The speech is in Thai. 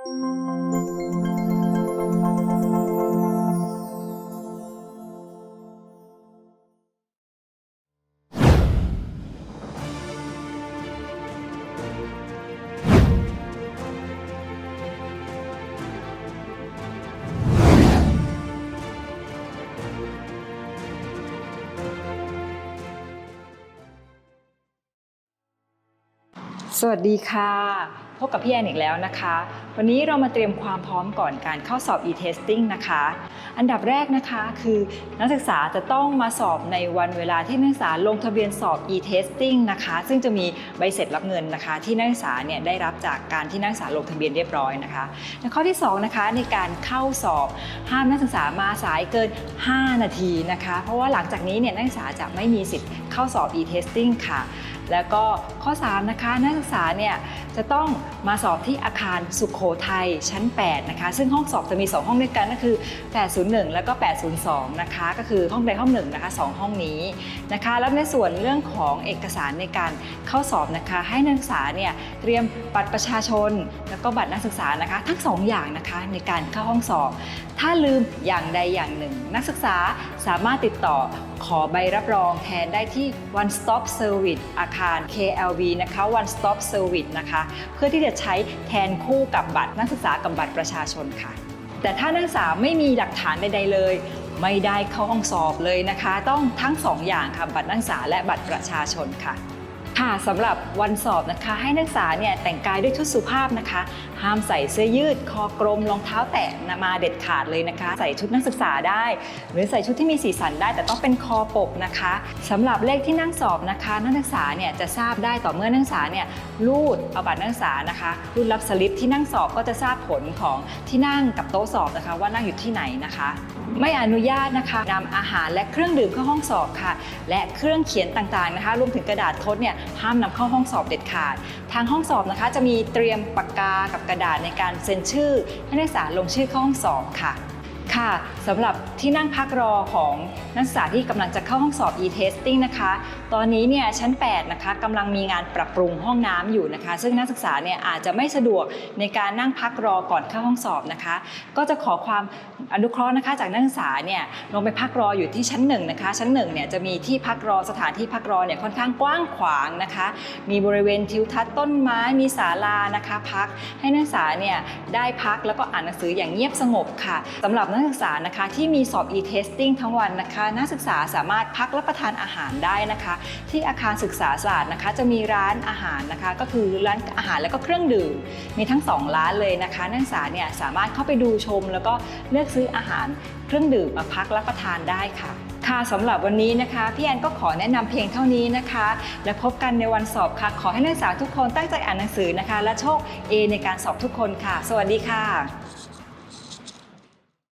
สวัสดีค่ะ พบกับพี่แอนอีกแล้วนะคะ วันนี้เรามาเตรียมความพร้อมก่อนการเข้าสอบ e-testing นะคะ อันดับแรกนะคะคือนักศึกษาจะต้องมาสอบในวันเวลาที่นักศึกษาลงทะเบียนสอบ e-testing นะคะ ซึ่งจะมีใบเสร็จรับเงินนะคะ ที่นักศึกษาเนี่ยได้รับจากการที่นักศึกษาลงทะเบียนเรียบร้อยนะคะและข้อที่สองนะคะในการเข้าสอบห้ามนักศึกษามาสายเกิน 5 นาทีนะคะ เพราะว่าหลังจากนี้เนี่ยนักศึกษาจะไม่มีสิทธิ์เข้าสอบ e-testing ค่ะ แล้วก็ข้อ 3 นะคะนักศึกษาเนี่ยจะต้องมาสอบที่อาคารสุขโขทัยชั้น 8 นะคะ ซึ่งห้องสอบจะมี 2 ห้องด้วยกันก็คือ 801 แล้วก็ 802 นะคะ ก็คือห้องใดห้องหนึ่งนะคะ 2 ห้องนี้นะคะ แล้วในส่วนเรื่องของเอกสารในการเข้าสอบนะคะ ให้นักศึกษาเนี่ยเตรียมบัตรประชาชน แล้วก็บัตรนักศึกษานะคะ ทั้ง 2 อย่างนะคะในการเข้าห้องสอบ ถ้าลืมอย่างใดอย่างหนึ่ง นักศึกษาสามารถติดต่อขอใบรับรองแทนได้ที่ One Stop Service อาคาร KLV นะคะ One Stop Service นะคะเพื่อที่จะใช้แทนคู่กับบัตรนักศึกษากับบัตรประชาชนค่ะ แต่ถ้านักศึกษาไม่มีหลักฐานใดๆเลย ไม่ได้เข้าห้องสอบเลยนะคะ ต้องทั้งสองอย่างค่ะบัตรนักศึกษาและบัตรประชาชนค่ะ ค่ะสำหรับวันสอบนะคะ ให้นักศึกษาเนี่ยแต่งกายด้วยชุดสุภาพนะคะ ห้ามใส่เสื้อยืด คอกลมรองเท้าแตะมาเด็ดขาดเลยนะคะ ใส่ชุดนักศึกษาได้ หรือใส่ชุดที่มีสีสันได้ แต่ต้องเป็นคอปกนะคะสำหรับเลขที่นั่งสอบนะคะ นักศึกษาเนี่ยจะทราบได้ต่อเมื่อนักศึกษาเนี่ยรูดเอาบัตรนักศึกษานะคะรูดรับสลิปที่นั่งสอบก็จะทราบผลของที่นั่งกับโต๊ะสอบนะคะ ว่านั่งอยู่ที่ไหนนะคะไม่อนุญาตนะคะนำอาหารและเครื่องดื่มเข้าห้องสอบค่ะ และเครื่องเขียนต่างๆนะคะ รวมถึงกระดาษทดเนี่ยห้ามนำเข้าห้องสอบเด็ดขาด ทางห้องสอบนะคะจะมีเตรียมปากกากับกระดาษในการเซ็นชื่อ ให้นักศึกษาลงชื่อเข้าห้องสอบค่ะ ค่ะสำหรับที่นั่งพักรอของนักศึกษาที่กำลังจะเข้าห้องสอบ e-testing นะคะ ตอนนี้เนี่ยชั้น 8 นะคะกำลังมีงานปรับปรุงห้องน้ำอยู่นะคะ ซึ่งนักศึกษาเนี่ยอาจจะไม่สะดวกในการนั่งพักรอก่อนเข้าห้องสอบนะคะ ก็จะขอความอนุเคราะห์นะคะ จากนักศึกษาเนี่ยลงไปพักรออยู่ที่ชั้น1นะคะ ชั้น1เนี่ยจะมีที่พักรอสถานที่พักรอเนี่ยค่อนข้างกว้างขวางนะคะ มีบริเวณทิวทัศน์ต้นไม้มีศาลานะคะ พักให้นักศึกษาเนี่ยได้พักแล้วก็อ่านหนังสืออย่างเงียบสงบค่ะสำหรับนักักศึกษานะคะที่มีสอบ e-testing ทั้งวันนะคะนักศึกษาสามารถพักรับประทานอาหารได้นะคะ ที่อาคารศึกษาศาสตร์นะคะ จะมีร้านอาหารนะคะ ก็คือร้านอาหารแล้วก็เครื่องดื่ม มีทั้งสองร้านเลยนะคะ นักศึกษาเนี่ยสามารถเข้าไปดูชม แล้วก็เลือกซื้ออาหารเครื่องดื่มมาพักรับประทานได้ค่ะค่ะสำหรับวันนี้นะคะพี่แอนก็ขอแนะนำเพียงเท่านี้นะคะ และพบกันในวันสอบค่ะ ขอให้นักศึกษาทุกคนตั้งใจอ่านหนังสือนะคะ และโชค A ในการสอบทุกคนค่ะ สวัสดีค่ะ